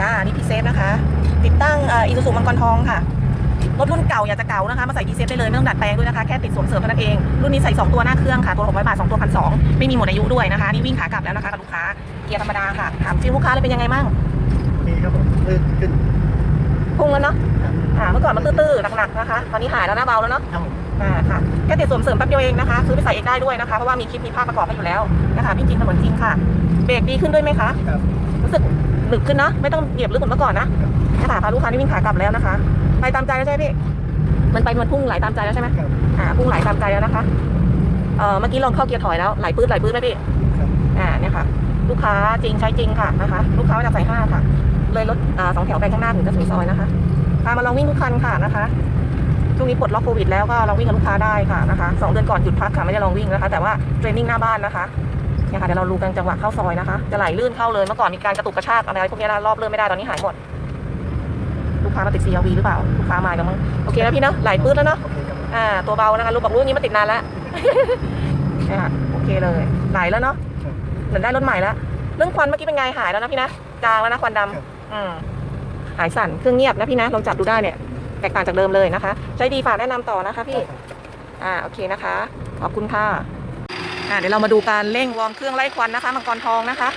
จ้าอันนี่พีเซฟนะคะ ติดตั้งอีซูซูมังกรทองค่ะ รถรุ่นเก่าอยากจะเก่านะคะ มาใส่พีเซฟได้เลยไม่ต้องดัดแปลงด้วยนะคะ แค่ติดสวมเสริมเท่านั้นเอง รุ่นนี้ใส่ 2 ตัวหน้าเครื่องค่ะ ตัว 600 บาท 2 ตัวพันสไม่มีหมดอายุด้วยนะคะ นี่วิ่งขากลับแล้วนะคะกับลูกค้า เกียร์ธรรมดาค่ะ ถามฟิลลูกค้าเลยเป็นยังไงมั่งมีครับผมลื่นขึ้นพุ่งแล้วเนาะอ่าเมื่อก่อนมันตื้อๆหนักๆนะคะ ตอนนี้หายแล้วนะเบาแล้วเนาะครับผมอ่าค่ะแค่ติดสวมเสริมแป๊บเดียวเองนะคะซื้อไปใส่เองได้ด้วยนะคะเพราะว่ามีคลิปมีภาพประกอบให้อยู่แล้วนะคะวิ่งจริงถนนจริงค่ะ เบรกดีขึ้นด้วยไหมคะครับรู้สึก หนึบขึ้นเนาะไม่ต้องเหยียบลึกเหมือนเมื่อก่อนนะนะคะพาลูกค้านี่วิ่งขากลับแล้วนะคะ ไปตามใจแล้วใช่ไหมพี่มันไปมันพุ่งไหลตามใจแล้วใช่ไหมครับอ่าพุ่งไหลตามใจแล้วนะคะเอ่อเมื่อกี้ลองเข้าเกียร์ถอยแล้วไหลปื้ดไหลปื้ดไหมพี่ครับอ่าเนี่ยค่ะ ลูกค้าจริงใช้จริงค่ะนะคะ ลูกค้ามาจากสายห้าค่ะ เลยรถอ่าสองแถวไปข้างหน้าถึงจะสุดซอยนะคะพามาลองวิ่งทุกคันค่ะนะคะช่วงนี้ปลดล็อกโควิดแล้วก็ลองวิ่งกับลูกค้าได้ค่ะนะคะสองเดือนก่อนหยุดพักค่ะไม่ได้ลองวิ่งนะคะ แต่ว่าเทรนนิ่งหน้าบ้านนะคะ เนี่ยค่ะเดี๋ยวเราดูกันจังหวะเข้าซอยนะคะ จะไหลลื่นเข้าเลยเมื่อก่อนมีการกระตุกกระชากอะไรพวกนี้นะรอบเริ่มไม่ได้ตอนนี้หายหมด ลูกค้ามาติด CRV หรือเปล่า ลูกค้ามากันมั้งโอเคนะพี่เนาะไหลปื้ดแล้วเนาะโอเคครับอ่าตัวเบานะคะลูกบอกลูกนี้มาติดนานแล้วเนี่ยค่ะโอเคเลย ไหลแล้วเนาะครับเหมือนได้รถใหม่แล้วเรื่องควันเมื่อกี้เป็นไงหายแล้วนะพี่นะจางแล้วนะควันดำครับอืมหายสั่นเครื่องเงียบนะพี่นะลองจับดูได้เนี่ยแตกต่างจากเดิมเลยนะคะ ใช้ดีฝากแนะนำต่อนะคะพี่ อ่าโอเคนะคะ ขอบคุณค่ะอ่า เดี๋ยวเรามาดูการเร่งวอร์มเครื่องไล่ควันนะคะมังกรทองนะคะ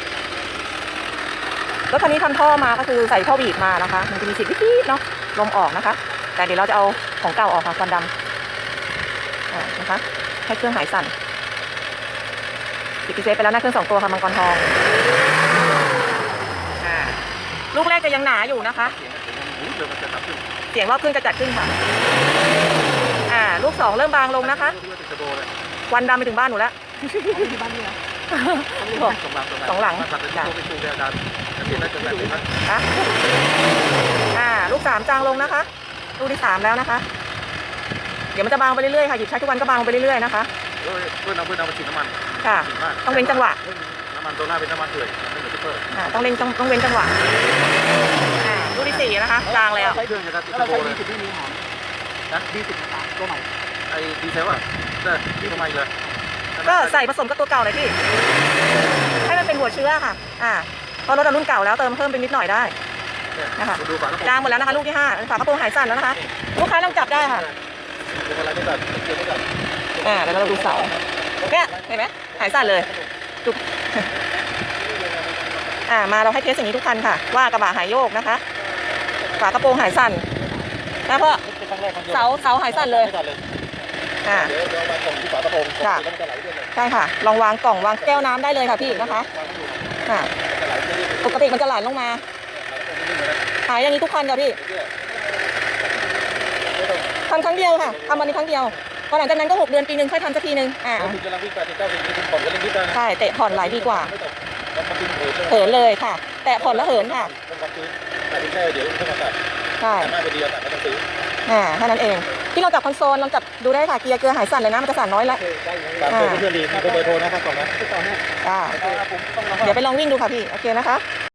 รถคันนี้ทำท่อมาก็คือใส่ท่อบีบมานะคะ มันจะมีสิทธิ์นิดๆเนาะลมออกนะคะ แต่เดี๋ยวเราจะเอาของเก่าออกค่ะควันดำนะคะ ให้เครื่องหายสั่นติดพิเศษไปแล้วนะเครื่องสองตัวค่ะมังกรทองอลูกแรกจะยังหนาอยู่นะคะ เสียงรอบเครื่องจะจัดขึ้นค่ะอ่าลูกสองเริ่มบางลงนะคะควันดำไปถึงบ้านหนูแล้ว สองหลังจ้ะอะอ่าลูกสามจางลงนะคะ ลูกที่สามแล้วนะคะ เดี๋ยวมันจะบางไปเรื่อยๆค่ะหยุดใช้ทุกวันก็บางไปเรื่อยๆนะคะเพื่อนเอาเพื่อนเอามาฉีดน้ำมันค่ะฉีดมากต้องเว้นจังหวะน้ำมันตัวหน้าเป็นน้ำมันเถื่อนไม่เหมือนซุปเปอร์อ่าต้องเล่นต้องต้องเว้นจังหวะอ่าลูกที่สี่นะคะจางแล้วใช้เครื่องจะติดแล้วโบเราใช้เลดียสิบที่มีหอมนะดีสิบนะครับตัวใหม่ไอ้ดีเซลอะเออที่ทำไมเลย ก็ใส่ผสมกับตัวเก่าเลยพี่ ให้มันเป็นหัวเชื้อค่ะ อ่าเพราะรถเรารุ่นเก่าแล้วเติมเพิ่มเป็นนิดหน่อยได้นะคะดูฝาจางหมดแล้วนะคะลูกที่ห้าฝากระโปรงหายสั่นแล้วนะคะ ลูกค้าลองจับได้ค่ะดูอะไรไม่ตัดเกี่ยวไม่ตัดอ่าเดี๋ยวเราดูเสาเนี่ยเห็นไหมหายสั่นเลยจุกอ่ามาเราให้เทสอย่างนี้ทุกคันค่ะ ว่ากระบะหายโยกนะคะ ฝากระโปรงหายสั่นนะพ่อเป็นครั้งแรกครั้งเสาเสาหายสั่นเลย อ่า เดี๋ยวเรามาส่งที่ฝากระโปรงจ้ะแล้วมันจะไหลเรื่อยเลยใช่ค่ะ ลองวางกล่องวางแก้วน้ำได้เลยค่ะพี่นะคะวางอยู่อ่าจะไหลเรื่อยๆปกติมันจะไหลลงมาหายอย่างนี้ทุกคันค่ะพี่ทำครั้งเดียวค่ะทำวันนี้ครั้งเดียวพอหลังจากนั้นก็หกเดือนปีหนึ่งค่อยทำสักทีหนึ่งอ่าแล้วคุณกำลังวิ่งแปดสิบเก้าสิบคุณผ่อนก็เล่นนิดได้นะใช่เตะผ่อนไหลดีกว่า ไม่ตกมันมันดึงเหินเลยเหินเลยค่ะ แตะผ่อนแล้วเหินค่ะ มันความชื้นแต่ถึงแค่เดี๋ยวขึ้นมาตัดใช่ แต่หน้าไปดีอะตัดไม่ต้องซื้ออ่าแค่นั้นเอง ที่เราจับคอนโซลลองจับดูได้ค่ะเกียร์เกลือหายสั่นเลยนะมันจะสั่นน้อยแล้วตามตัวเพื่อนดีมีเบอร์โทรนะครับก่อนนะติดต่อให้จ้าผมต้องเดี๋ยวไปลองวิ่งดูค่ะพี่โอเคนะคะค